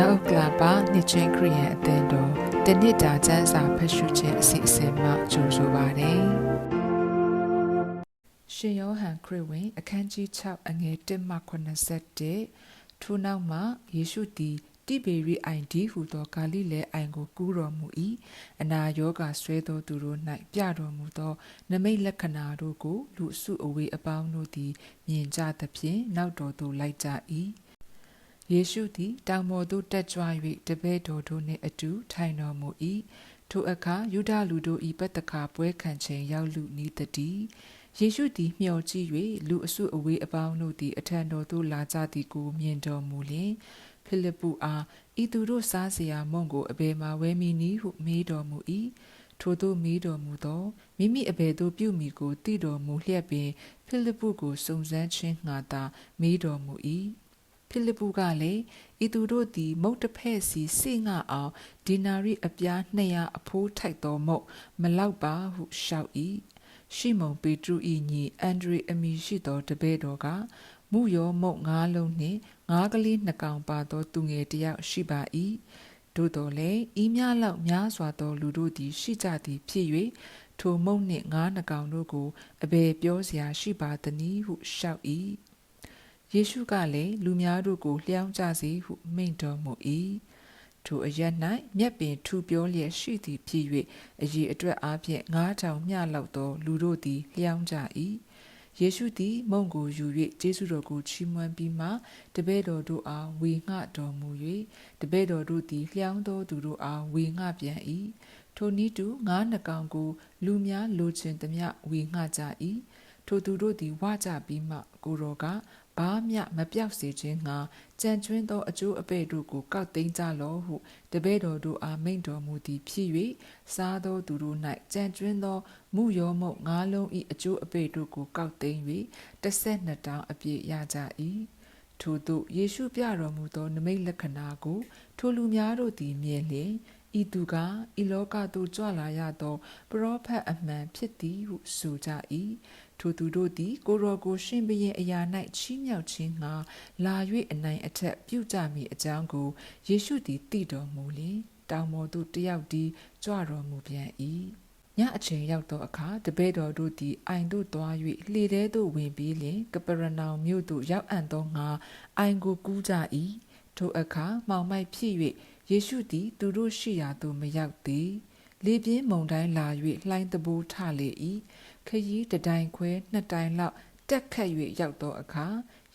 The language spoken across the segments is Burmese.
မြောက်ဥက္ကလာပါနှစ်ချင်းခရီးယန်အသင်းတော်တနစ်တာကျမ်းစာဖတ်ရှုခြင်းအစီအစဉ်မှကြိုဆိုပါရစေ။ရှင်ယောဟန်ခရစ်ဝင် အခန်းကြီး6အငယ်1မှ81ထိုနောက်မှယေရှုသည်တိဘေရိအိုင်ဒီဟူသောဂါလိလဲအိုင်ကိုကူးတော်မူ၏အနာယောဂဆွဲသောသူတို့၌ပြတော်မူသော နမိတ်လက္ခဏာတို့ကို လူအစုအဝေးအပေါင်းတို့သည်မြင်ကြသဖြင့်နောက်တော်သို့လိုက်ကြ၏ ယေရှုသည်တောင်ပေါ်သို့တက်ကြွ၍တပည့်တော်တို့နှင့်အတူထိုင်တော်မူ၏ထိုအခါယူဒလူတို့၏ပတ္တကာပွဲခံချိန်ရောက်လူနီးသည်ယေရှုသည်မျှော်ကြည့်၍လူအစုအဝေးအပေါင်းတို့သည်အထံတော်သို့လာကြသည်ကိုမြင်တော်မူလျှင်ဖိလိပ္ပုအားဤသူတို့စားစရာမုန့်ကိုအဘယ်မှဝယ်မည်နည်းဟုမေးတော်မူ၏ထိုသို့မေးတော်မူသောမိမိအဘယ်သို့ပြုမည်ကိုသိတော်မူလျက်ပင်ဖိလိပ္ပုကိုစုံစမ်းခြင်းငှာသာမေးတော်မူ၏ ဖိလိပ္ပုကလည်းဤသူတို့သည်မုတ်တစ်ဖက်စီစိငှအောင်ဒီနာရီအပြား200အဖိုးထိုက်သောမုတ်မလောက်ပါဟုလျှောက်၏ရှိမုန်ပေတရု၏ညီအန်ဒရီအမီရှိသောတပည့်တော်ကမူရောမုတ်ငါးလုံးနှင့်ငါးကလေးနှစ်ကောင်ပါသောသူငယ်တစ်ယောက်ရှိပါ၏သို့တော်လည်းဤများလောက်များစွာသောလူတို့သည်ရှိကြသည်ဖြစ်၍ထိုမုတ်နှင့်ငါးနှကောင်တို့ကိုအဘယ်ပြောစရာရှိပါသနည်းဟုလျှောက်၏ ယေရှုကလည်းလူများတို့ကိုလျှောင်းကြစေဟုမိန့်တော်မူ၏ထိုအရက်၌မြက်ပင်ထူပြောလျက်ရှိသည်ဖြစ်၍အည်အတွက်အားဖြင့်9000မျှလောက်သောလူတို့သည်လျှောင်းကြ၏ယေရှုသည်မုံကိုယူ၍ကျေးဇူးတော်ကိုချီးမွမ်းပြီးမှတပည့်တော်တို့အားဝေငှတော်မူ၍တပည့်တော်တို့သည်လျှောင်းသောသူတို့အားဝေငှပြန်၏ထိုနည်းတူငါးနှကောင်ကို လူများလိုချင်သမျှဝေငှကြ၏ထိုသူတို့သည်ဝကြပြီးမှကိုတော်က ဘာမျှမပြောက်စေခြင်းငှာကြံကျွင်းသောအကျိုးအပဲ့တို့ကိုကောက်သိမ်းကြလောဟုတပည့်တော်တို့အားမိန့်တော်မူသည်ဖြစ်၍စားသောသူတို့၌ကြံကျွင်းသောမုယောမုတ်ငါးလုံး၏အကျိုးအပဲ့တို့ကိုကောက်သိမ်း၍တစ်ဆက်နှစ်တောင်းအပြည့်ရကြ၏ထို့သို့ယေရှုပြတော်မူသောနမိတ်လက္ခဏာကိုထိုလူများတို့သည်မြင်လျင်ဤသူကဤလောကသို့ကြွလာရသောပရောဖက်အမှန်ဖြစ်သည်ဟုဆိုကြ၏ ထိုသူတို့သည် ကိုရောကိုရှင်ဘရင်အရာ၌ချီးမြှောက်ခြင်းငှာလာ၍အနိုင်အထက်ပြုကြမည်အကြောင်းကိုယေရှုသည်သိတော်မူလျင်တောင်ပေါ်သို့တယောက်တည်းကြွတော်မူပြန်၏ညအချိန်ရောက်သောအခါတပည့်တော်တို့သည်အိုင်သို့သွား၍လှေထဲသို့ဝင်ပြီးလျှင်ကပရနောင်မြို့သို့ရောက်အံ့သောငါအိုင်ကိုကူးကြ၏ထိုအခါမှောင်မိုက်ဖြစ်၍ယေရှုသည်သူတို့ရှိရာသို့မရောက်သေးလေပြင်းမုန်တိုင်းလာ၍လှိုင်းတဘိုးထလေ၏ ခရီးတတိုင်ခွဲနှစ်တိုင်လောက်တက်ခတ်၍ရောက်သောအခါ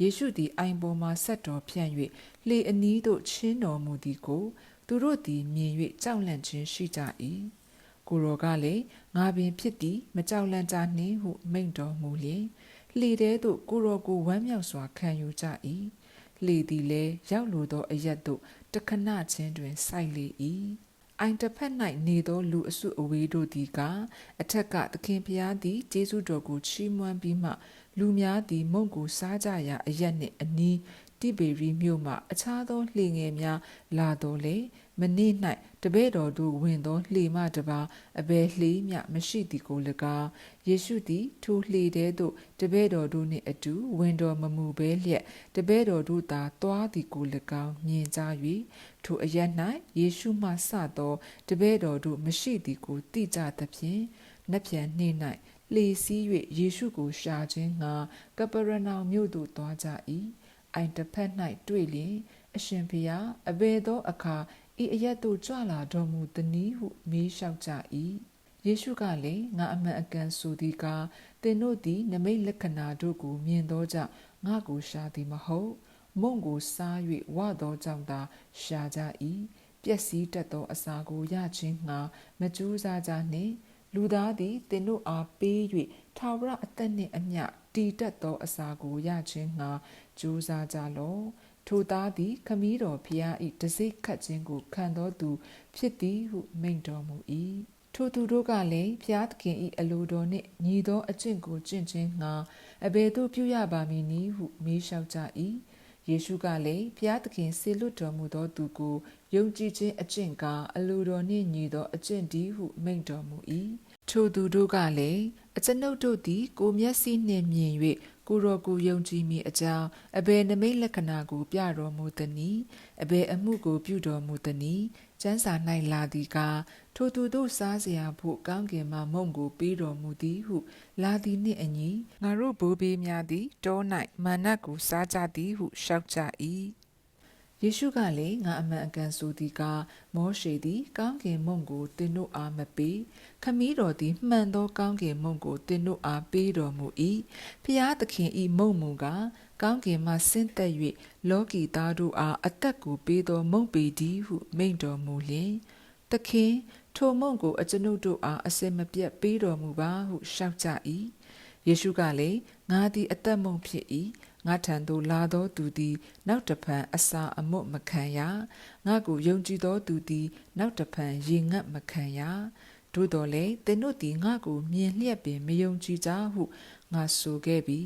ယေရှုသည်အိုင်ပေါ်မှဆက်တော်ဖြန့်၍လေအနီးသို့ချင်းတော်မူသည်ကိုသူတို့သည်မြင်၍ကြောက်လန့်ခြင်းရှိကြ၏ကိုရောကလည်းငါပင်ဖြစ်သည်မကြောက်လန့်ကြနှင့်ဟုမိန့်တော်မူလျင်လှေထဲသို့ကိုရောကိုဝမ်းမြောက်စွာခံယူကြ၏လှေသည်လည်းရောက်လိုသောအရက်သို့တခဏချင်းတွင်စိုက်လေ၏ အိုင်တစ်ဖက်၌နေသောလူအစုအဝေးတို့သည်ကအထက်ကသခင်ဖျားသည်ကျေးဇူးတော်ကိုချီးမွမ်းပြီးမှလူများသည်မုန့်ကိုစားကြရာအရက်နှင့်အနီး တိဘေရီမြို့မှအခြားသောလှေငယ်များလာတော်လေမနေ့၌တပည့်တော်တို့ဝင်သောလှေမှတပါအဘယ်လှေမျှမရှိသည်ကို၎င်းယေရှုသည်ထိုလှေထဲသို့တပည့်တော်တို့နှင့်အတူဝင်တော်မမူဘဲလျက်တပည့်တော်တို့သာသွားသည်ကို၎င်းမြင်ကြ၍ထိုအရ၌ယေရှုမှစသောတပည့်တော်တို့မရှိသည်ကိုသိကြသဖြင့်နှက်ပြန်နှိမ့်၌လှေစည်း၍ယေရှုကိုရှာခြင်းငှာကပရနောင်မြို့သို့သွားကြ၏ အိုင်တစ်ဖက်၌တွေ့လျင်အရှင်ဖျားအဘယ်သောအခါဤအရက်သို့ကြွလာတော်မူသည်နည်းဟုမေးလျှောက်ကြ၏ယေရှုကလည်းငါအမှန်အကန်ဆိုသည်ကားသင်တို့သည်နမိတ်လက္ခဏာတို့ကိုမြင်သောကြောင့်ငါကိုရှာသည်မဟုတ်မုံကိုစား၍ဝသောကြောင့်သာရှာကြ၏ပျက်စီးတတ်သောအစာကိုရခြင်းငှာမကြိုးစားကြနှင့်လူသားသည်သင်တို့အားပေး၍ထာဝရအသက်နှင့်အမျှ တည်တတ်သောအစာကိုရခြင်းငှာကြိုးစားကြလော့ထိုသားသည်ခမည်းတော်ဖျား၏တစိ့ခတ်ခြင်းကိုခံတော်သူဖြစ်သည်ဟုမိန့်တော်မူ၏ထိုသူတို့ကလည်းဖျားသခင်၏အလိုတော်နှင့်ညီသောအကျင့်ကိုကျင့်ခြင်းငှာအဘယ်သို့ပြုရပါမည်နည်းဟုမေးလျှောက်ကြ၏ယေရှုကလည်းဖျားသခင်ဆေလွတ်တော်မူသောသူကိုယုံကြည်ခြင်းအကျင့်ကအလိုတော်နှင့်ညီသောအကျင့်တည်းဟုမိန့်တော်မူ၏ထိုသူတို့ကလည်း အကျွန်ုပ်တို့သည်ကိုမျက်စိနှင့်မြင်၍ ကိုရောကိုယုံကြည်မိအကြောင်းအဘယ်နမိတ်လက္ခဏာကိုပြတော်မူသနည်းအဘယ်အမှုကိုပြုတော်မူသနည်းကျမ်းစာ၌လာသည်ကားထိုသူတို့စားเสียဖို့ကောင်းကင်မှမုံကိုပေးတော်မူသည်ဟု လာသည်နှင့်အညီငါတို့ဘိုးဘေးများသည်တော၌မာနကိုစားကြသည်ဟုရှောက်ကြ၏ ယေရှုကလည်းငါအမှန်အကန်ဆိုသည်ကားမောရှေသည် ကောင်းကင်မုံကိုသင်တို့အားမပေးခမည်းတော်သည်မှန်သောကောင်းကင်မုံကိုသင်တို့အားပေးတော်မူ၏ဖျားသခင်ဤမုံမူကားကောင်းကင်မှဆင်းသက်၍လောကီသားတို့အားအသက်ကိုပေးသောမုံပေသည်ဟုမိန့်တော်မူလျင်သခင်ထိုမုံကိုအကျွန်ုပ်တို့အားအစင်မပြတ်ပေးတော်မူပါဟုရှောက်ကြ၏ယေရှုကလည်းငါသည်အသက်မုံဖြစ်၏ ငါထံသို့လာသောသူသည်နောက်တဖန်အစာအမွတ်မခံရငါကိုယုံကြည်သောသူသည်နောက်တဖန်ရေငတ်မခံရတို့တော်လေသင်တို့သည်ငါကိုမြင်လျက်ပင်မယုံကြည်ကြဟုငါဆိုခဲ့ပြီ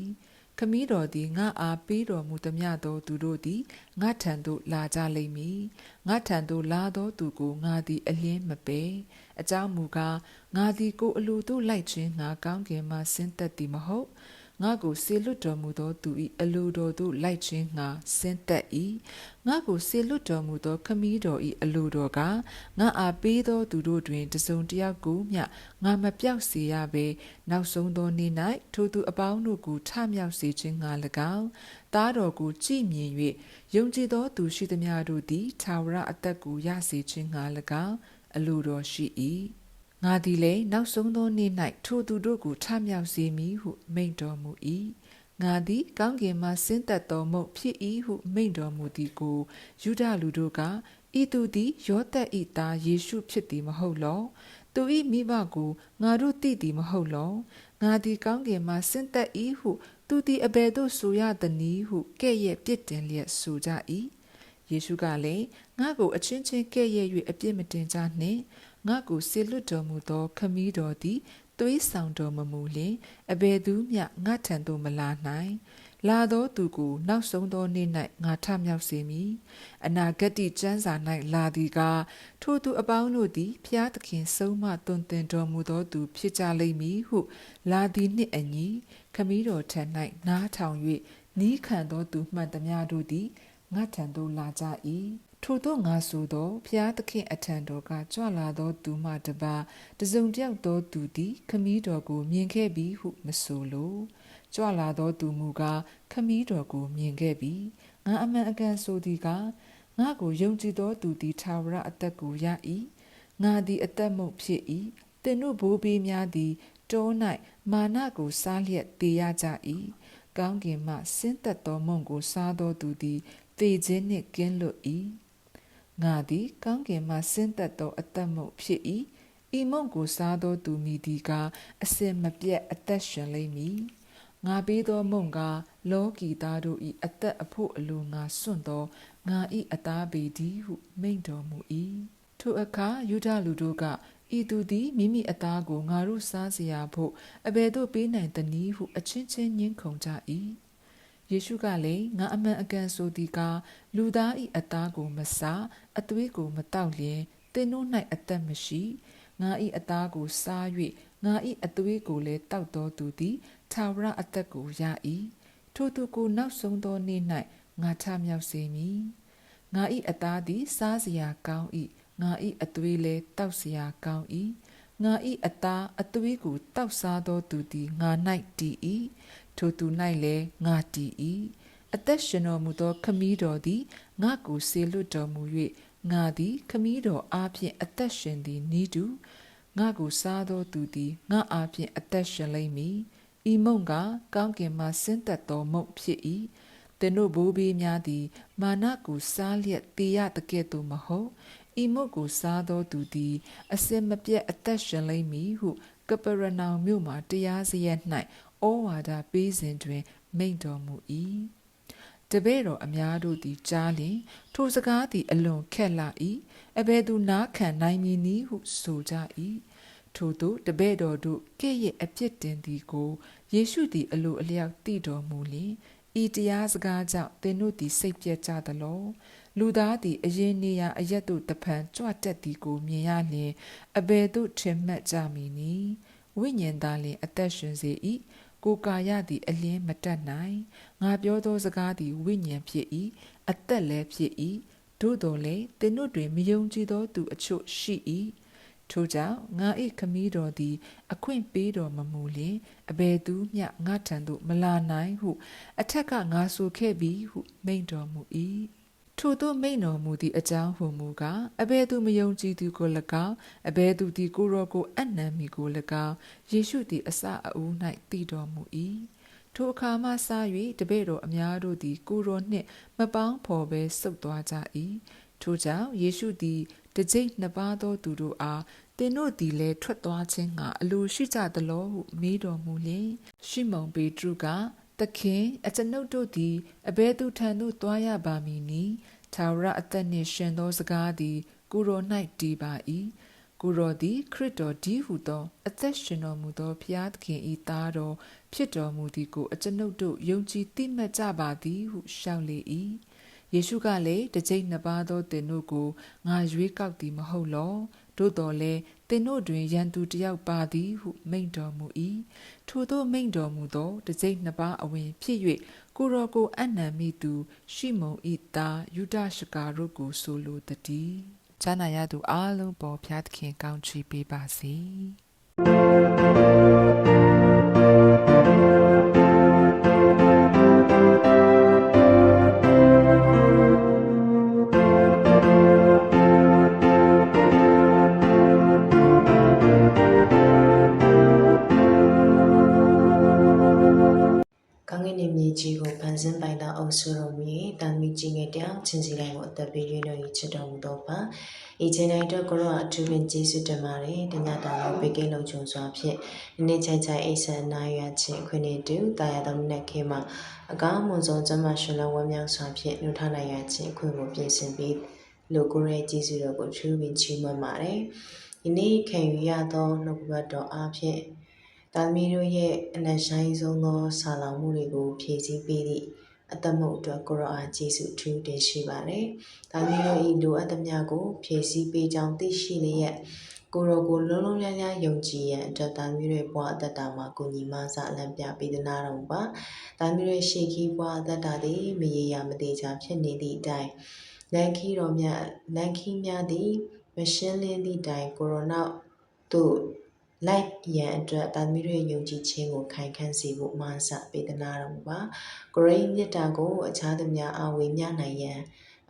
ခမည်းတော်သည်ငါအားပေးတော်မူသမျှသောသူတို့သည်ငါထံသို့လာကြလိမ့်မည်ငါထံသို့လာသောသူကိုငါသည်အလင်းမပယ်အကြောင်းမူကားငါသည်ကိုအလိုသို့လိုက်ခြင်းငါကောင်းကင်မှဆင်းသက်သည်မဟုတ် ငါကိုဆေလွတ်တော်မူသောသူ၏အလိုတော်သို့လိုက်ခြင်းငါဆင်းသက်၏ငါကိုဆေလွတ်တော်မူသောခမည်းတော်၏အလိုတော်ကငါအားပေးသောသူတို့တွင်တစုံတစ်ယောက်ကိုမျှငါမပြောက်စေရဘဲနောက်ဆုံးသောနေ့၌ထိုသူအပေါင်းတို့ကိုထမြောက်စေခြင်းငါ၎င်းသားတော်ကိုကြည်မြင်၍ယုံကြည်သောသူရှိသမျှတို့သည်သာဝရအသက်ကိုရစေခြင်းငါ၎င်းအလိုတော်ရှိ၏ ငါသည်လည်းနောက်ဆုံးသောနေ့၌ထိုသူတို့ကိုထမြောက်စေမည်ဟုမိန့်တော်မူ၏ငါသည်ကောင်းကင်မှဆင်းသက်တော်မုတ်ဖြစ်၏ဟုမိန့်တော်မူသည်ကိုယူဒလူတို့ကဤသူသည်ယောသက်ဤသားယေရှုဖြစ်သည်မဟုတ်လောသူ၏မိဘကိုငါတို့သိသည်မဟုတ်လောငါသည်ကောင်းကင်မှဆင်းသက်၏ဟုသူသည်အဘယ်သို့ဆိုရသနည်းဟုကဲ့ရဲ့ပြစ်တင်လျက်ဆိုကြ၏ယေရှုကလည်းငါကိုအချင်းချင်းကဲ့ရဲ့၍အပြစ်မတင်ကြနှင့် ငါကိုဆေလွတ်တော်မူသော ခမည်းတော်သည်သွေးဆောင်တော်မမူလျင်အဘယ်သူမျှငါထံသို့မလာနိုင်လာသောသူကိုနောက်ဆုံးသောနေ့၌ငါထမြောက်စေမည်အနာဂတ်ကျမ်းစာ၌လာသည်ကားထိုသူအပေါင်းတို့သည်ဖျားသခင်ဆုံးမတွင်တင်တော်မူသောသူဖြစ်ကြလိမ့်မည်ဟုလာသည်နှင့်အညီခမည်းတော်ထံ၌နားထောင်၍နီးခံသောသူမှန်သမျှတို့သည်ငါထံသို့လာကြ၏ ထို့သောငါဆိုသောဖျားသခင်အထံတော်ကကြွလာသောသူမှတပါတစုံတယောက်သောသူသည်ခမည်းတော်ကိုမြင်ခဲ့ပြီဟုမဆိုလိုကြွလာသောသူမူကားခမည်းတော်ကိုမြင်ခဲ့ပြီငါအမှန်အကန်ဆိုသည်ကငါကိုယုံကြည်သောသူသည်သာဝရအသက်ကိုရ၏ငါသည်အသက်မုတ်ဖြစ်၏သင်တို့ဘိုးဘေးများသည်တော၌မာနကိုစားလျက်တည်ရကြ၏ကောင်းကင်မှဆင်းသက်သောမုံကိုစားသောသူသည်သေခြင်းနှင့်ကင်းလွတ်၏ ငါသည်ကောင်းကင်မှဆင်းသက်သောအသက်မုတ်ဖြစ်၏ဤမုံကိုစားသောသူမည်သည်ကအစင်မပြတ်အသက်ရှင်လိမ့်မည်ငါပေးသောမုံကလောကီသားတို့၏အသက်အဖို့အလိုငါစွန့်သောငါ၏အသားပေသည်ဟုမိန့်တော်မူ၏ထိုအခါယူဒလူတို့ကဤသူသည်မိမိအသားကိုငါတို့စားစရာဖို့အဘယ်သို့ပေးနိုင်သနည်းဟုအချင်းချင်းညှင်းခုန်ကြ၏ ယေရှုကလည်းငါအမှန်အကန်ဆိုသည်ကားလူသား၏အသားကိုမစားအသွေးကိုမတောက်လျင်သင်တို့၌အသက်မရှိငါ၏အသားကိုစား၍ငါ၏အသွေးကိုလည်းတောက်တော်သူသည်သာဝရအသက်ကိုရ၏ထိုသူကိုနောက်ဆုံးသောနေ့၌ငါချမြောက်စေမည်ငါ၏အသားသည်စားစရာကောင်း၏ငါ၏အသွေးလည်းတောက်စရာကောင်း၏ငါ၏အသားအသွေးကိုတောက်စားသောသူသည်ငါ၌တည်၏ ထိုသူ၌လည်းငါတည်၏အသက်ရှင်တော်မူသော ခမည်းတော်သည်ငါကိုဆေလွတ်တော်မူ၍ငါသည် ခမည်းတော်အားဖြင့်အသက်ရှင်သည်နီးတူငါကိုစားသောသူသည်ငါအားဖြင့်အသက်ရှင်လိမ့်မည်ဤမုံကကောင်းကင်မှဆင်းသက်သောမုံဖြစ်၏သင်တို့ဘိုးဘေးများသည် မာနကိုစားလျက်တေရတကဲ့သို့မဟုတ်ဤမုတ်ကိုစားသောသူသည် အစင်မပြတ်အသက်ရှင်လိမ့်မည်ဟုကပရနောင်မြို့မှတရားစရက်၌ ဩဝါဒပေးစဉ်တွင် မိန့်တော်မူ၏တပည့်တော်အများတို့သည်ကြားလျင်ထိုစကားသည် အလွန်ခက်လာ၏အဘယ်သူနားခံနိုင်မည်နည်းဟုဆိုကြ၏ထို့သောတပည့်တော်တို့ကဲ့ရဲ့အပြစ်တင်သည်ကိုယေရှုသည်အလိုအလျောက်သိတော်မူလျင်ဤတရားစကားကြောင့်သင်တို့သည်စိတ်ပြတ်ကြသလောလူသားသည်အရင်နေရာအရက်တို့တဖန်ကြွတက်သည်ကိုမြင်ရလျင်အဘယ်သို့ထင်မှတ်ကြမည်နည်းဝိညာဉ်သားလျင်အသက်ရှင်စေ၏ ကိုယ်ကာယသည်အလင်းမတတ်နိုင်ငါပြောသောစကားသည်ဝိညာဉ်ဖြစ်၏အသက်လည်းဖြစ်၏သို့တော်လည်းသင်တို့တွင်မယုံကြည်သောသူအချို့ရှိ၏ထို့ကြောင့်ငါ၏ခမည်းတော်သည် အခွင့်ပေးတော်မမူလျင်အဘယ်သူမျှငါထံသို့မလာနိုင်ဟု အထက်ကငါဆိုခဲ့ပြီဟုမိန့်တော်မူ၏ ထို့သောမိန့်တော်မူသည့်အကြောင်းဟုမူကားအဘယ်သူမယုံကြည်သူကို၎င်းအဘယ်သူသည်ကိုယ်တော်ကိုအနံမီကို၎င်းယေရှုသည်အစအဦး၌တည်တော်မူ၏ထိုအခါမှစ၍တပည့်တော်အများတို့သည်ကိုယ်တော်နှင့်မပေါင်းဖော်ဘဲဆုတ်သွားကြ၏ထို့ကြောင့်ယေရှုသည်တစ်ကြိမ်နှစ်ပါးသောသူတို့အားသင်တို့သည်လည်းထွက်သွားခြင်းကအလိုရှိကြသလိုဟုမေးတော်မူလျင်ရှိမုန်ပေတရုက သခင်အကျွန်ုပ်တို့သည်အဘယ်သူထံသို့သွားရပါမည်နည်းထာဝရအသက်နှင့်ရှင်သောစကားသည် ကိုယ်တော်၌တည်ပါ၏ကိုယ်တော်သည် ခရစ်တော်ဒီဟုသော အသက်ရှင်တော်မူသောဖျားသခင်၏သားတော်ဖြစ်တော်မူသည်ကိုအကျွန်ုပ်တို့ယုံကြည်သိမှတ်ကြပါသည်ဟုရှောက်လေ၏ယေရှုကလည်းတစ်ကြိမ်နှစ်ပါးသောသင်တို့ကိုငါရွေးကောက်သည်မဟုတ်လောသို့တော်လည်း သင်တို့တွင်ရန်သူတစ်ယောက်ပါသည်ဟုမိန့်တော်မူ၏ထိုသို့မိန့်တော်မူသောတစ်ကြိမ်နှစ်ပါးအဝင်ဖြစ်၍ကိုယ်တော်ကိုအနံမိသူ ရှိမုန်ဤသားယူဒရှကာတို့ကိုဆိုလိုတည်းဈာနာရသူအလုံးပေါ်ဖျားသခင်ကောင်းချီးပေးပါစေ။ င်းကင်နေမြေကြီးကိုဖန်ဆင်းပိုင်သောအုပ်စုတော်မူ၏တာမီကြီးငယ်တောင်ချင်းစီတိုင်းကိုအသက်ပေး၍တော်၏ချစ်တော်မူသောပါဤချိန်တိုင်းအတွက်ကိုရောအထူးပင်ကျေးဇူးတင်ပါတယ်တညတာတော်ဘေကိလုံခြုံစွာဖြင့်ဒီနေ့ချိုင်ချိုင်အိဆန်နာရွာချင်းခွင့်နေတူတာယာတော်နက်ခေမှာအကောင်းမွန်ဆုံးကျမရှင်လဝမ်းမြောက်စွာဖြင့်နှုတ်ထနိုင်ရခြင်းအခွင့်ကိုပြင်ဆင်ပြီးလူကိုယ်ရဲ့ကျေးဇူးတော်ကိုထူးပင်ချီးမွမ်းပါတယ်ဒီနေ့ခံယူရသောနှုတ်ကပတ်တော်အားဖြင့် တာမီတို့ရဲ့အနက်ရှိုင်းဆုံးသောဆာလောင်မှုတွေကို ဖြည့်ဆည်းပေးသည့်အသက်မုတ်အတွက်ကိုရောအားကျေးဇူးအထူးတင်ရှိပါတယ်။တာမီတို့၏လိုအပ်သမျှကို ဖြည့်ဆည်းပေးကြောင်းသိရှိလျက်ကိုရောကိုလုံးလုံးလျားလျားယုံကြည်ရန်အတွက်တာမီတို့ရဲ့ဘဝအသက်တာမှာကိုညီမဆအလံပြပေးသနာတော်မူပါ။တာမီတို့ရဲ့ရှေခီးဘဝအသက်တာသည်မရေရာမသေးချာဖြစ်နေသည့်အတိုင်းလန်ခီတော်မြတ်လန်ခီများသည်မရှင်းလင်းသည့်တိုင်ကိုရိုနာတို့ like ရန်အတွက်တာသမီတွေယုံကြည်ခြင်းကိုခိုင်ခန့်စေဖို့မာစပေးသနာတော်မူပါကိုရိမြတ်တာကိုအခြားသူများအားဝေမျှနိုင်ရန်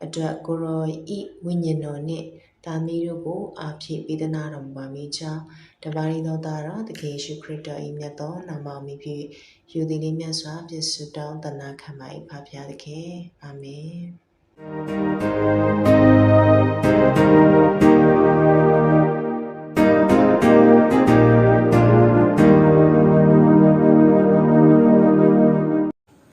အတွက်ကိုရောဤဝိညာဉ်တော်နှင့်တာမီတို့ကိုအားဖြည့်ပေးသနာတော်မူပါမိကြောင်းတပါးရီသောသားတော်တကယ်ရှုခရစ်တော်၏မြတ်သောနာမမီဖြင့်ယူသည်လေးမြတ်စွာပြည့်စုံတောင်းတနာခံပါ၏ဖဖျားသခင်အာမင်